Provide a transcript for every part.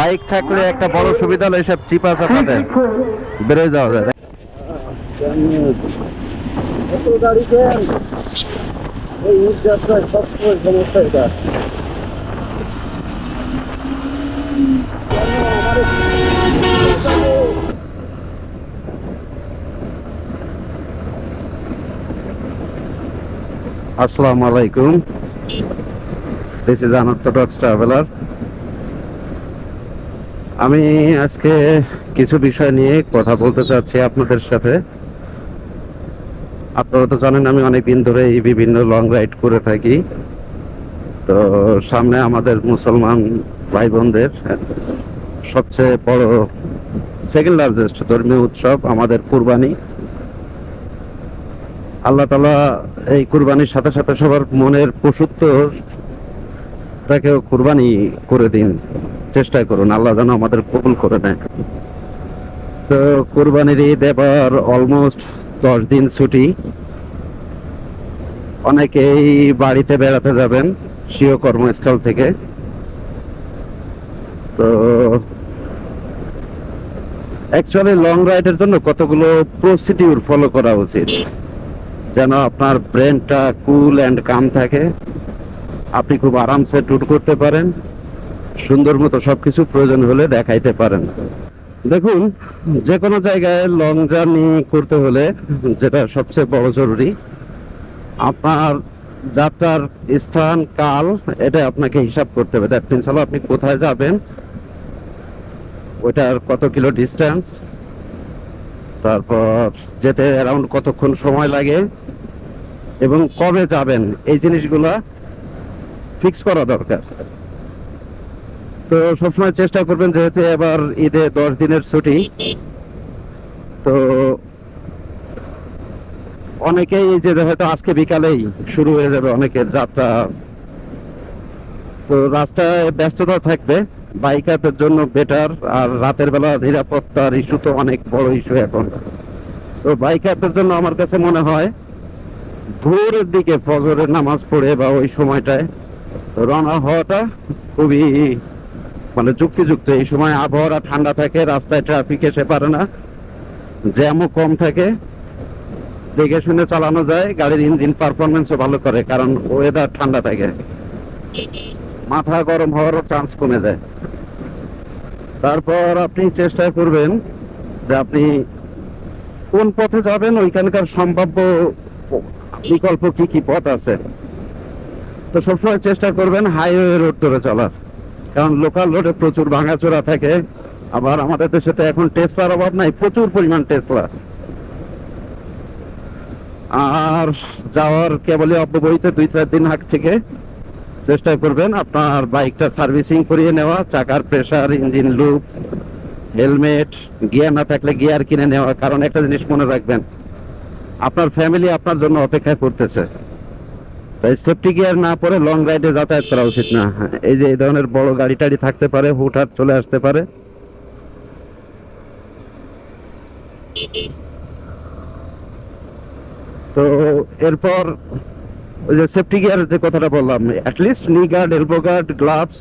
Bike থাকলে একটা বড় সুবিধা হলো এইসব চিপা চাপাতে বেরোয় যাওয়া যায়। এত গাড়ি কেন এই ঈদ যাত্রায় সবসময় সমস্যা এটা আসসালামু আলাইকুম দিস ইজ আনঅর্থোডক্স ট্রাভেলার আমি আজকে কিছু বিষয় নিয়ে কথা বলতে চাচ্ছি আপনাদের সাথে। আপনারা তো জানেন আমি অনেক দিন ধরে এই বিভিন্ন লং রাইড করে থাকি। তো সামনে আমাদের মুসলমান ভাই বোনদের সবচেয়ে বড় সেকেন্ড লার্জেস্ট ধর্মীয় উৎসব আমাদের কুরবানি। আল্লাহ তালা এই কুরবানির সাথে সাথে সবার মনের পশুত্বর তাকেও কুরবানি করে দিন। চেষ্টা করুন, আল্লাহ যেন আমাদের কবুল করে নেয়। তো কুরবানির ঈদ এবার অলমোস্ট দশ দিন ছুটি। অনেকেই বাড়িতে বেড়াতে যাবেন, স্বীয় কর্মস্থল থেকে। তো অ্যাকচুয়ালি লং রাইডের জন্য কতগুলো প্রসিডিউর ফলো করা উচিত? যেন আপনার ব্রেনটা কুল অ্যান্ড কাম থাকে। আপনি খুব আরামসে ট্যুর করতে পারেন। সুন্দর মতো সবকিছু প্রয়োজন হলে দেখাইতে পারেন। দেখুন যে কোনো জায়গায় লং জার্নি করতে হলে যেটা সবচেয়ে বড় জরুরি, আপনার যাত্রার স্থান, কাল, এটা আপনাকে হিসাব করতে হবে। দ্যাট মিনস হলো আপনি কোথায় যাবেন, ওইটার কত কিলো ডিস্টেন্স তারপর যেতে অ্যারাউন্ড কতক্ষণ সময় লাগে, এবং কবে যাবেন, এই জিনিসগুলা ফিক্স করা দরকার। তো সবসময় চেষ্টা করবেন যেহেতু এবার ঈদে দশ দিনের ছুটি। তো অনেকেই যে হয়তো আজকে বিকালেই শুরু হয়ে যাবে অনেকের যাত্রা। তো রাস্তায় ব্যস্ততা থাকবে, বাইকারদের জন্য বেটার আর রাতের বেলা নিরাপত্তার ইস্যু তো অনেক বড় ইস্যু এখন। তো বাইকারদের জন্য আমার কাছে মনে হয়, ভোরের দিকে ফজরের নামাজ পড়ে বা ওই সময়টায় রওনা হওয়াটা খুবই মানে যুক্তিযুক্ত। এই সময় আবহাওয়া ঠান্ডা থাকে, রাস্তায় ট্রাফিক এসে পারে না। জ্যামও কম থাকে। দেখে শুনে চালানো যায়, গাড়ির ইঞ্জিন পারফরমেন্সও ভালো করে, কারণ ওয়েদার ঠান্ডা থাকে। মাথা গরম হওয়ারও চান্স কমে যায়। তারপর আপনি চেষ্টা করবেন যে আপনি কোন পথে যাবেন, ওইখানকার সম্ভাব্য বিকল্প কি কি পথ আছে? তো সবসময় চেষ্টা করবেন হাইওয়ে রোড ধরে চলার। কারণ লোকাল রোডে প্রচুর ভাঙাচোরা থাকে। আবার আমাদের দেশে তো এখন টেসলার অভাব নাই, প্রচুর পরিমাণ টেসলা আর যাওয়ার কেবলই অব্যবহিত দুই চার দিন আগ থেকে চেষ্টা করবেন আপনার বাইকটা সার্ভিসিং করিয়ে নেওয়া, চাকার প্রেসার ইঞ্জিন লুপ হেলমেট গিয়ার না থাকলে গিয়ার কিনে নেওয়া, কারণ একটা জিনিস মনে রাখবেন, আপনার ফ্যামিলি আপনার জন্য অপেক্ষা করতেছে। তাই সেফটি গিয়ার না পরে লং রাইডে যাতায়াত করা উচিত না। এই যে এই ধরনের বড় গাড়ি টাড়ি থাকতে পারে হুটহাট চলে আসতে পারে। তো এরপর ওই যে সেফটি গিয়ার যে কথাটা বললাম at least knee guard elbow guard gloves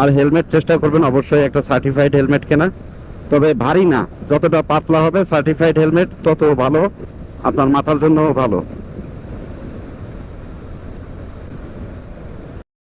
R helmet চেষ্টা করবেন। অবশ্যই একটা সার্টিফাইড হেলমেট কেনা। তবে ভারী না, যতটা পাতলা হবে সার্টিফাইড হেলমেট তত ভালো। আপনার মাথার জন্য ভালো।